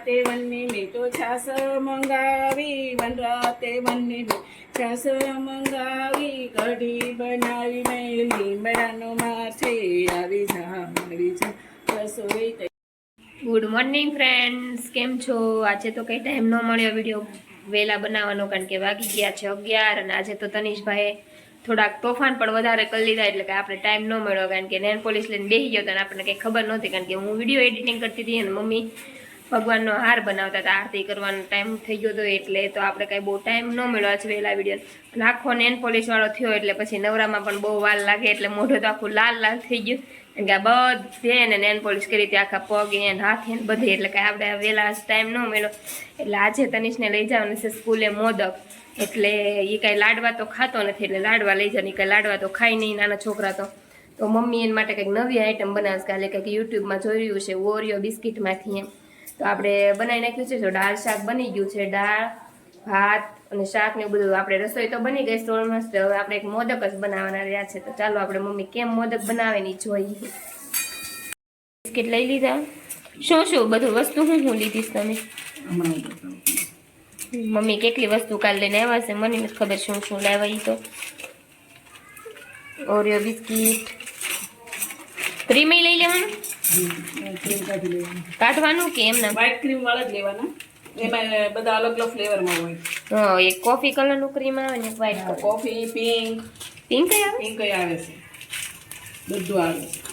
રાતે વનની મેં તો છાસ મંગાવી, વન રાતે વનની મેં છાસ મંગાવી, કઢી બનાવી, મેં લીમડાનો માથે આવી જા મારી જા રસોઈ. ગુડ મોર્નિંગ ફ્રેન્ડ્સ કેમ છો આજે તો કંઈ ટાઈમ ન મળ્યો વીડિયો વહેલા બનાવવાનો, કારણ કે વાગી ગયા છે અગિયાર અને આજે તો તનિષભાઈએ થોડાક તોફાન પણ વધારે કરી લીધા, એટલે કે આપણે ટાઈમ ન મળ્યો, કારણ કે નેન પોલીસ લઈને બેસી ગયો અને આપણને કંઈ ખબર નહોતી, કારણ કે હું વીડિયો એડિટિંગ કરતી હતી અને મમ્મી ભગવાનનો હાર બનાવતા હતા. આરતી કરવાનો ટાઈમ થઈ ગયો હતો એટલે તો આપણે કાંઈ બહુ ટાઈમ ન મળ્યો છે વહેલા વીડિયો અને આખો નેન પોલીસ થયો એટલે પછી નવરામાં પણ બહુ વાર લાગે એટલે મોઢો તો આખું લાલ લાલ થઈ ગયું. કારણ કે આ બધે એને નેન પોલીસ કરી હતી, આખા પગ એને, હાથ એને બધે એટલે કાંઈ આપણે વહેલા ટાઈમ ન મળ્યો. એટલે આજે તનિષને લઈ જવાનું છે સ્કૂલે મોદક. એટલે એ કાંઈ લાડવા તો ખાતો નથી, એટલે લાડવા લઈ જવાની કાંઈ લાડવા તો ખાય નહીં નાના છોકરા તો. તો મમ્મી એના માટે કંઈક નવી આઈટમ બનાવશે. કાલે કંઈક યુટ્યુબમાં જોયું છે ઓરિયો બિસ્કિટમાંથી એમ. તો આપણે બનાવી નાખ્યું છે. તો દાળ, શાક બની ગયું છે. દાળ, ભાત અને શાક ને બધું આપણે રસોઈ તો બની ગઈ સ્ટોર મસ્ત. હવે આપણે એક મોદક જ બનાવવાના રહ્યા છે. તો ચાલો આપણે મમ્મી કેમ મોદક બનાવેની જોઈએ? બિસ્કિટ લઈ લીધા. શું શું બધું વસ્તુ શું શું લીધીશ તમે? હું. મમ્મી કેટલી વસ્તુ કાલ લઈને આવ્યા છે? મને નથી ખબર શું શું લાવ્યા ઈ તો. Oreo biscuit. ક્રીમી લઈ લેવાનું? કાઢવાનું કે એમના? વ્હાઈટ ક્રીમ વાળા જ લેવાના. એમાં બધા અલગ અલગ ફ્લેવરમાં હોય. હા એક કોફી કલરનું ક્રીમ આવે ને એક વ્હાઈટ કોફી પિંક પિંક આવે? પિંક આવે છે? બધું આવે છે.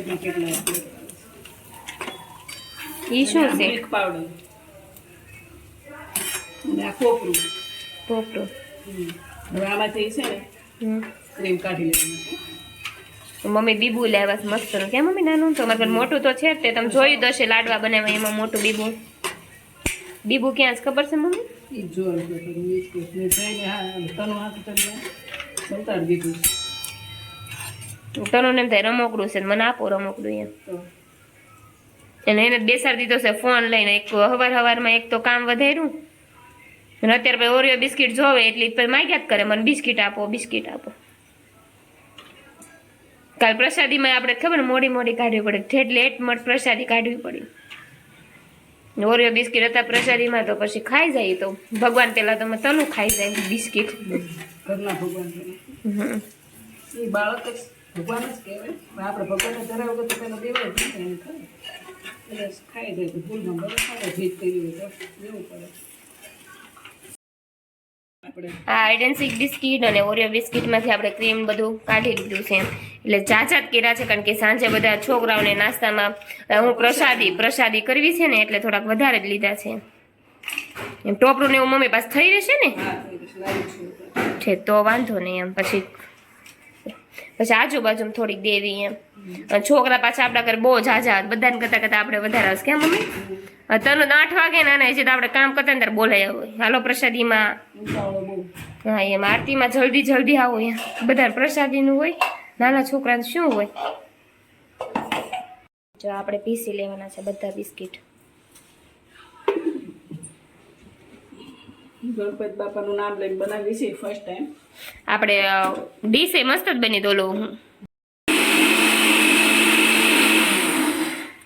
કેટલા flavor શું છે? મિલ્ક પાવડર અને આ કોપરું. હમ. હવે આમાંથી છે ને ક્રીમ કાઢી લેવાનું છે. મમ્મી બીબુ લાવ્યા છે મસ્ત કેમ મમ્મી નાનું? તો મારે મોટું તો છે તે. તમે જોયું હશે લાડવા બનાવવા એમાં મોટું બીબુ. બીબુ ક્યાં છે? ખબર છે મમ્મી? તનું એમ થાય રમકડું છે મને આપો રમકડું એમ. અને એને બેસાડી દીધો છે ફોન લઈને. એક હવાર હવારમાં એક તો કામ વધાર્યું. અને અત્યારે ઓરિયો બિસ્કિટ જોવે એટલે માગ્યા જ કરે મને બિસ્કિટ આપો બિસ્કિટ આપો. કાલ પ્રસાદીમાં આપણે ખબર મોડી મોડી કાઢવી પડે. ઠેઠ લેટ મઠ પ્રસાદી કાઢવી પડી. ઓરિયો બિસ્કિટ હતા પ્રસાદીમાં તો પછી ખાઈ જાય તો. ભગવાન પેલા તમે તલું ખાઈ જાય બિસ્કિટ. ઘરના ભગવાન એ બાળક જ ભગવાન જ કહેવાય. આપણે ભગવાનને ધરાવ તો પેલા દેવાય એટલે ખાઈ જાય તો ભૂલમાં બરાબર ભેજ કરી હોય તો લેવું પડે. આ આઈડેન્સિક બિસ્કિટ અને ઓરિયો બિસ્કિટમાંથી આપણે ક્રીમ બધું કાઢી લીધું છે. એટલે જાજા જ કર્યા છે કારણ કે સાંજે બધા છોકરાઓને નાસ્તામાં હું પ્રસાદી પ્રસાદી કરવી છે ને એટલે થોડાક વધારે જ લીધા છે. એમ ટોપરું ને એવું મમ્મી પાસે થઈ રહેશે ને? છું તો વાંધો નહીં એમ. પછી પછી આજુબાજુમાં થોડીક દેવી એમ. છોકરા પાછા આપણા ઘરે બહુ જાજા બધાને કરતા કરતા આપણે વધારે હશે. કેમ મમ્મી? તને તો આઠ વાગે ને અને છે તો આપણે કામ કરતા ને ત્યારે બોલાય હોય હાલો પ્રસાદીમાં. હા એમ આરતીમાં જલ્દી જલ્દી આવો બધા પ્રસાદીનું હોય. નાના છોકરાને શું હોય? જો આપણે પીસી લેવાના છે બધા બિસ્કિટ. ગણપત બાપાનું નામ લઈને બનાવી છે ફર્સ્ટ ટાઈમ આપણે ડીશે મસ્ત જ બની દોલો. હું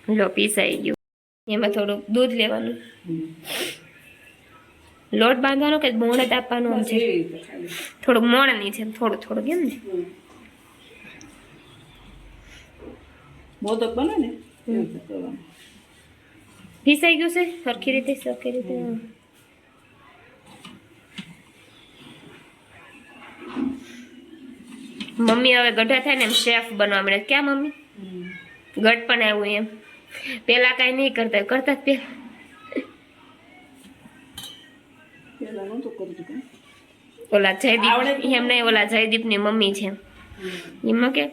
લો પીસાઈ ગયું. એમાં થોડુંક દૂધ લેવાનું. લોટ બાંધવાનો કે મોણ જ આપવાનું આમ છે? થોડુંક મોણની છે થોડું થોડું કેમ ને. મોદક બને ને? પીસાઈ ગયું છે? સરખી રીતે સરખી રીતે મમ્મી હવે ગઢા થાય ને એમ શેફ બનવા મળે ક્યાં મમ્મી? ગઢ પણ આવ્યું એમ. પેલા કાંઈ નહીં કરતા કરતા પેલા. ઓલા જયદીપ આવડે એમ નહીં ઓલા જયદીપની મમ્મી છે. એમાં કે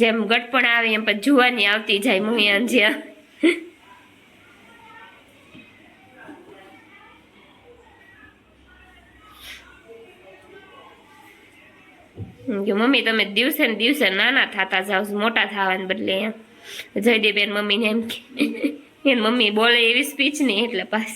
જેમ ગટપણ આવે એમ પછી જુવાની આવતી જાય મોહિયાન જ્યાં. મમ્મી તમે દિવસે ને દિવસે નાના થતા છો, મોટા થવાને બદલે એમ. જયદેવ એન મમ્મીને એમ કે એન મમ્મી બોલે એવી સ્પીચ નહીં એટલે પાસ.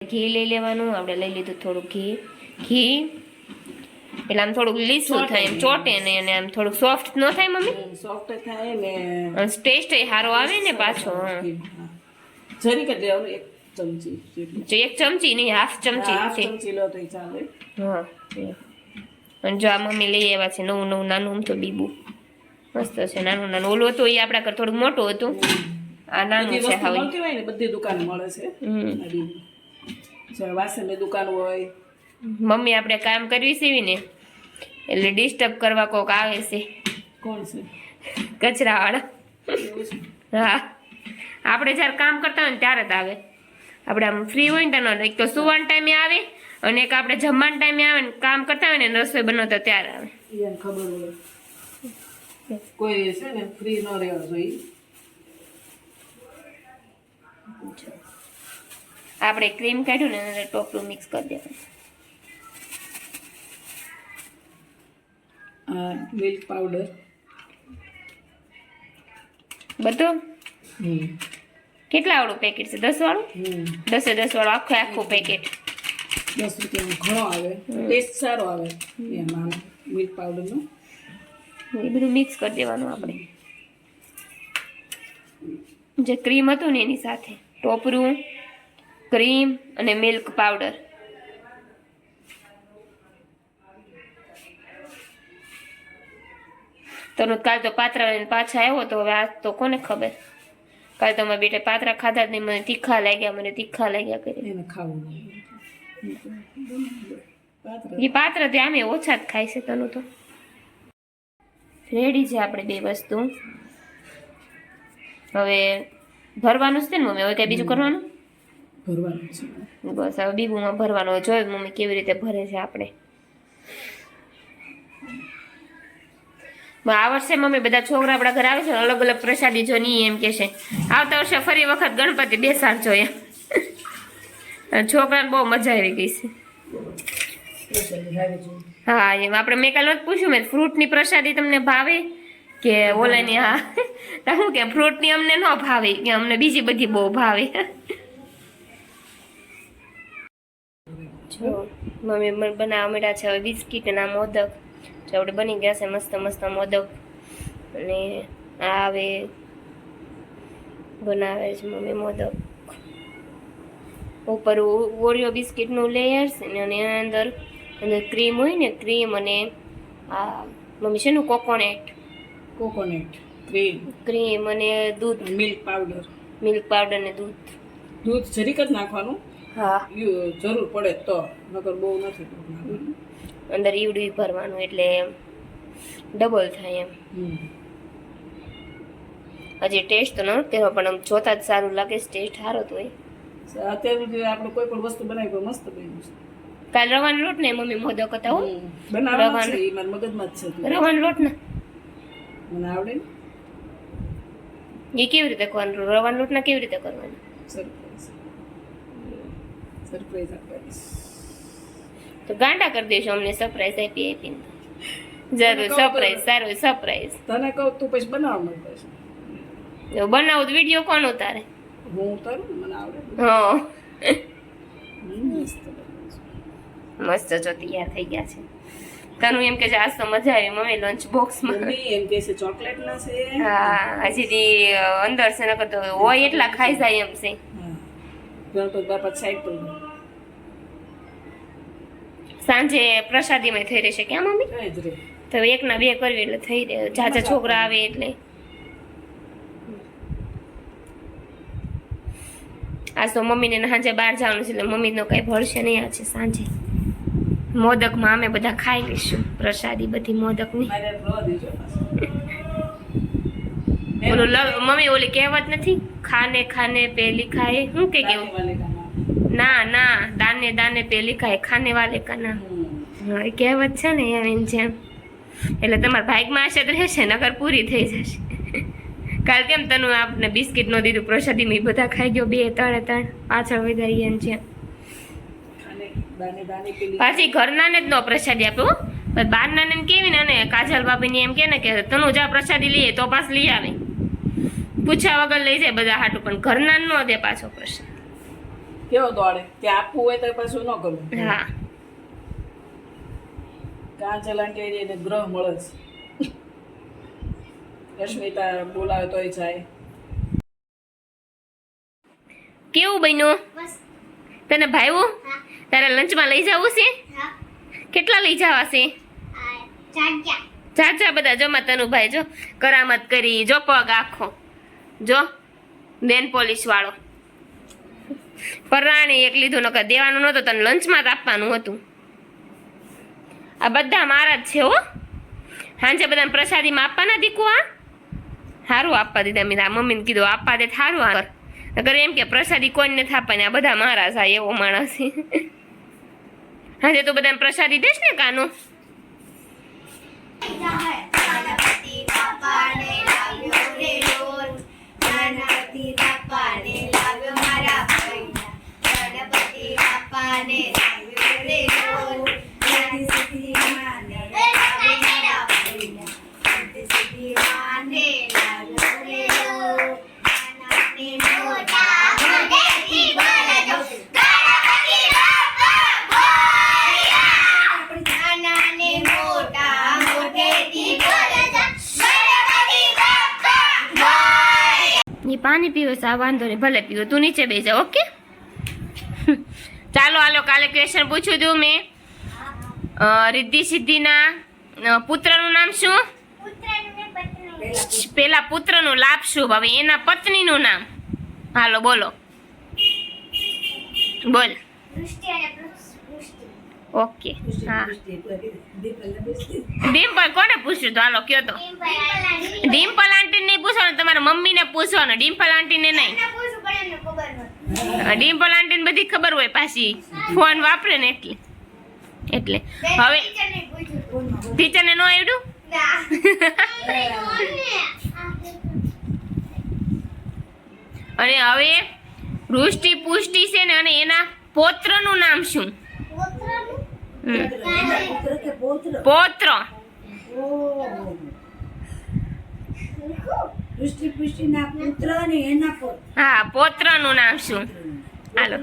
ઘી લઈ લેવાનું આપણે લઈ લીધું થોડું ઘી. ઘી એટલે આમ થોડુંક લીસું થાય એમ. ચોટે ને અને આમ થોડુંક સોફ્ટ ન થાય મમ્મી? સોફ્ટ થાય ને. ટેસ્ટ એ સારો આવે ને પાછો. જરીક જ લેવાનું એક ચમચી જો એક ચમચી નહીં હાફ ચમચી હાફ ચમચી લો તો ચાલે. હા અને જો આ મમ્મી લઈ આવ્યા છે નવું નવું નાનું આમ તો બીબુ. મસ્ત છે નાનું નાનું. ઓલું હતું એ આપણા કર થોડુંક મોટું હતું. આ નાનું છે હવે. બધી દુકાન મળે છે. વાસણની દુકાન હોય મમ્મી આપણે કામ કરવી સીવી ને? એટલે ડિસ્ટર્બ કરવા કોક આવે છે. કોણ છે? કચરાવાળા. હા. આપણે જ્યારે કામ કરતા હોય ને ત્યારે જ આવે. આપણે આમ ફ્રી હોય ને ત્યારે એક તો સુવાન ટાઈમે આવે અને એક આપણે જમવાના ટાઈમે આવે ને કામ કરતા હોય ને રસોઈ બનાવતા ત્યારે આવે. ખબર હોય. કોઈ છે ને ફ્રી ન રહેવા જોઈએ. આપણે ક્રીમ કાઢ્યું ને એને ટોપલું મિક્સ કરી દેવાનું. મિલ્ક પાવડર બધું? કેટલા વાળું પેકેટ છે? દસ વાળું દસે દસ વાળું આખું આખું પેકેટ દસ રૂપિયાનો ઘણો આવે. ટેસ્ટ સારો આવે. એમાં મિલ્ક પાવડરનો એ બધું મિક્સ કરી દેવાનું આપણે. જે ક્રીમ હતું ને એની સાથે ટોપરું ક્રીમ અને મિલ્ક પાવડર તને કાલ તો પાત્રા લઈને પાછા આવ્યો તો હવે આજ તો કોને ખબર? કાલ તો મારા બેટા પાત્રા ખાધા જ નહીં મને તીખા લાગ્યા મને તીખા લાગ્યા કરી. એ પાત્ર તે આમે ઓછા જ ખાય છે તનું તો. રેડી છે આપણે બે વસ્તુ. હવે ભરવાનું છે ને મમ્મી? હવે કઈ બીજું કરવાનું? ભરવાનું છે. બસ હવે બીબુમાં ભરવાનું હોય. જોયું મમ્મી કેવી રીતે ભરે છે આપણે આ વર્ષે મમ્મી બધા છોકરા આપણા ઘરે આવે છે, અલગ અલગ પ્રસાદી જો નહીં એમ કે છે. આવતા વર્ષે ફરી વખત ગણપતિ બેસાડજો એમ છોકરાને બહુ મજા આવી ગઈ છે. હા, એમ આપણે મેં કાલે પૂછ્યું મેં, ફ્રૂટની પ્રસાદી તમને ભાવે? કે ઓલાની હા શું કે ફ્રૂટની અમને ન ભાવે, કે અમને બીજી બધી બહુ ભાવે. જો, મમ્મી મને બનાવવા માંડ્યા છે બિસ્કીટ ના મોદક. જો આપણે બની ગયા છે મસ્ત મસ્ત મોદક. અને આ આવે બનાવે છે મમ્મી મોદક. ઉપર ઓરિયો બિસ્કિટનું લેયર્સ અને એની અંદર અંદર ક્રીમ હોય ને ક્રીમ અને આ મમ્મી છે ને કોકોનેટ કોકોનેટ ક્રીમ ક્રીમ અને દૂધ. મિલ્ક પાવડર મિલ્ક પાવડર ને દૂધ. દૂધ જરીક જ નાખવાનું. હા. જરૂર પડે તો નકર બહુ નથી. અંદર ઈવડું ભરવાનું એટલે ડબલ થાય એમ. હજી ટેસ્ટ તો ન કર્યો પણ આમ જોતા જ સારું લાગે છે ટેસ્ટ સારો તો અત્યારે જે આપણે કોઈ પણ વસ્તુ બનાવી તો મસ્ત બન્યું છે. કાલ રવાનો લોટ ને મમ્મી મોદક હતા હો. બનાવવાનો. છે એ મારા મગજમાં જ છે રવાનો લોટ ને. મને આવડે ને? એ કેવી રીતે કરવાનું? રવાનો લોટ ના કેવી રીતે કરવાનું? સરપ્રાઈઝ. સરપ્રાઈઝ આપીશ તો ગાંડા કરી દઈશું અમને સરપ્રાઈઝ આપી આપીને જરૂર સરપ્રાઈઝ સારું સરપ્રાઈઝ તને કહું તું પછી બનાવવા છે. બનાવું તો વીડિયો કોણ ઉતારે? હું ઉતારું મને આવડે. હા. મસ્ત. જો તૈયાર થઈ ગયા છે. તનું એમ કે છે આજ તો મજા આવી મમ્મી લંચ બોક્સમાં એમ કે છે ચોકલેટ ના છે. હા હજી દી અંદર છે નકર તો હોય એટલા ખાઈ જાય એમ છે. ગણપત બાપા સાઈડ પર સાંજે પ્રસાદીમાં થઈ રહેશે ક્યાં મમ્મી? તો એકના બે કરવી એટલે થઈ રહે. જાજા છોકરા આવે એટલે. આજ તો મમ્મીને સાંજે બહાર જવાનું છે એટલે મમ્મીનો કંઈ ભળશે નહીં આજે સાંજે. મોદકમાં અમે બધા ખાઈ લઈશું પ્રસાદી બધી મોદકની. ઓલું મમ્મી ઓલી કહેવત નથી? ખાને ખાને પેલી ખાએ હું કે કેવું. ના ના, દાને દાને પેલી ખાએ ખાને વાલે કા હા, એ કહેવત છે ને એમ જેમ એટલે તમારા ભાઈકમાં તો રહેશે નગર પૂરી થઈ જશે. કાલ કેમ તનું આપને બિસ્કિટ નો દીધું પ્રસાદી મેં બધા ખાઈ ગયો, બે ત્રણે ત્રણ પાછળ વધારી એમ છે. પાછી ઘરના ને જ નો પ્રસાદી આપ્યો પણ બહારના ને કેવી ને, અને કાજલ ભાભીની એમ કે ને કે તનું જા પ્રસાદી લઈએ, તો પાસ લઈ આવે. પૂછ્યા વગર લઈ જાય બધા હાટું, પણ ઘરના નો દે પાછો પ્રશ્ન કેવો દોડે? કે આપવું હોય તો પાછું ન ગમે. હા. કાંચલ આંટી એને ગ્રહ મળે છે. રશ્મિતા બોલાવે તોય જાય. કેવું બન્યું? તને ભાઈવું તારા લંચમાં લઈ જવું છે? કેટલા લઈ જવા છે? ચાચા બધા જમા તનુ ભાઈ જો. કરામત કરી જો પગ આખો. જો બેન પોલીસ વાળો પરાણી એક લીધું, નકર દેવાનું નહોતું, તને લંચમાં જ આપવાનું હતું. આ બધા મારા જ છે હો. સાંજે બધાને પ્રસાદીમાં આપવાના દીકુ આ સારું આપવા દીધા મેં મમ્મીને કીધું, આપવા દે સારું આ નકર એમ કે પ્રસાદી કોઈને નથી આપવાની આ બધા મારા છે એવો માણસ હાજે તો બધાને પ્રસાદી દેશ ને કાનું? ગણપતિ બાપાને લાવ્યો રે લોલ સિદ્ધિ સિદ્ધિ માને લાવ્યો સિદ્ધિ સિદ્ધિ માને લાવ્યો નાનાને મોટા મોઢેથી બોલજો ગણપતિ બાપા મોરયા નાનાને મોટા મોઢેથી બોલજો ગણપતિ બાપા મોરયા એ પાણી પીવો સા વાંધો નહીં ભલે પીવો તું નીચે બેસી ઓકે? ચાલો હાલો કાલે ક્વેશ્ચન પૂછ્યું છું મેં. રિદ્ધિ સિદ્ધિના પુત્રનું નામ શું? પેલા પુત્રનું લાભ શું? હવે એના પત્નીનું નામ. હાલો બોલો. બોલ. ઓકે હા. ડિમ્પલ કોને પૂછ્યું તો? હાલો કયો તો. ડિમ્પલ આંટી નહીં પૂછવાનું તમારા મમ્મીને પૂછવાનું. ડિમ્પલ આંટીને નહીં. ડિમ્પલ આંટીને બધી ખબર હોય પાછી. ફોન વાપરે ને એટલે. એટલે. હવે ટીચરને નો આવડ્યું? અને હવે વૃષ્ટિ પુષ્ટિ છે ને અને એના પોત્રનું નામ શું. પૌત્ર પુત્ર પોત્ર પુત્ર હા પૌત્રનું નામ શું હાલો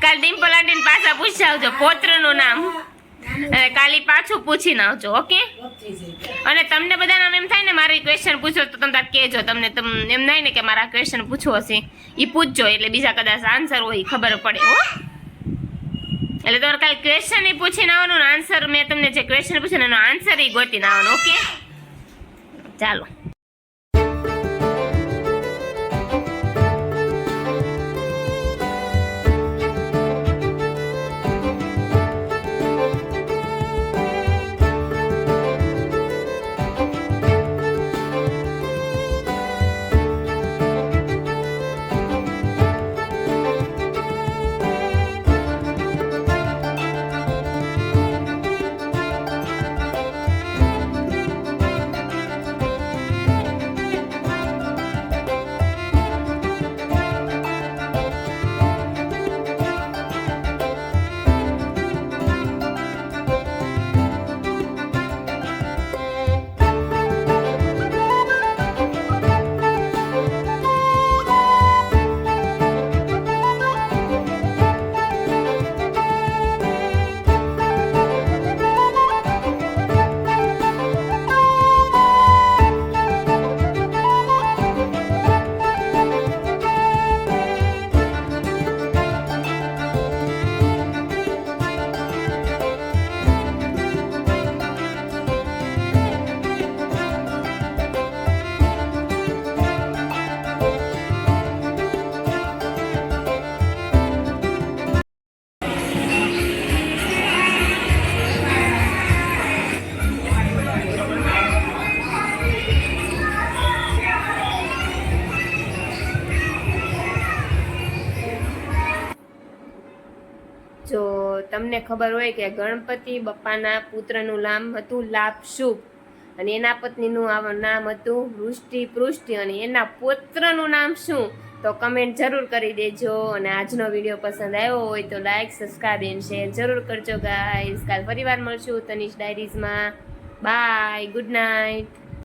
કાલ ડિમ્પલ આંટીને પાછા પૂછી આવજો પૌત્રનું નામ કાલી પાછું પૂછીને આવજો ઓકે અને તમને બધાને એમ થાય ને મારી ક્વેશ્ચન પૂછો તો તમે કહેજો તમને તમ એમ થાય ને કે મારા ક્વેશ્ચન પૂછવો હશે એ પૂછજો એટલે બીજા કદાચ આન્સર હોય ખબર પડે હો એટલે તમારે કાલે ક્વેશ્ચન એ પૂછીને આવવાનું આન્સર મેં તમને જે ક્વેશ્ચન પૂછ્યો એનો આન્સર એ ગોતીને આવવાનો ઓકે ચાલો. તમને ખબર હોય કે ગણપતિ બપ્પાના પુત્રનું નામ હતું લાભ શુભ અને એના પત્નીનું નામ હતું વૃષ્ટિ પૃષ્ટિ અને એના પુત્રનું નામ શું? તો કમેન્ટ જરૂર કરી દેજો. અને આજનો વીડિયો પસંદ આવ્યો હોય તો લાઈક સબસ્ક્રાઈબ એન્ડ શેર જરૂર કરજો ગાઈઝ કાલ ફરીવાર મળશું તનિષ ડાયરીઝમાં. Bye good night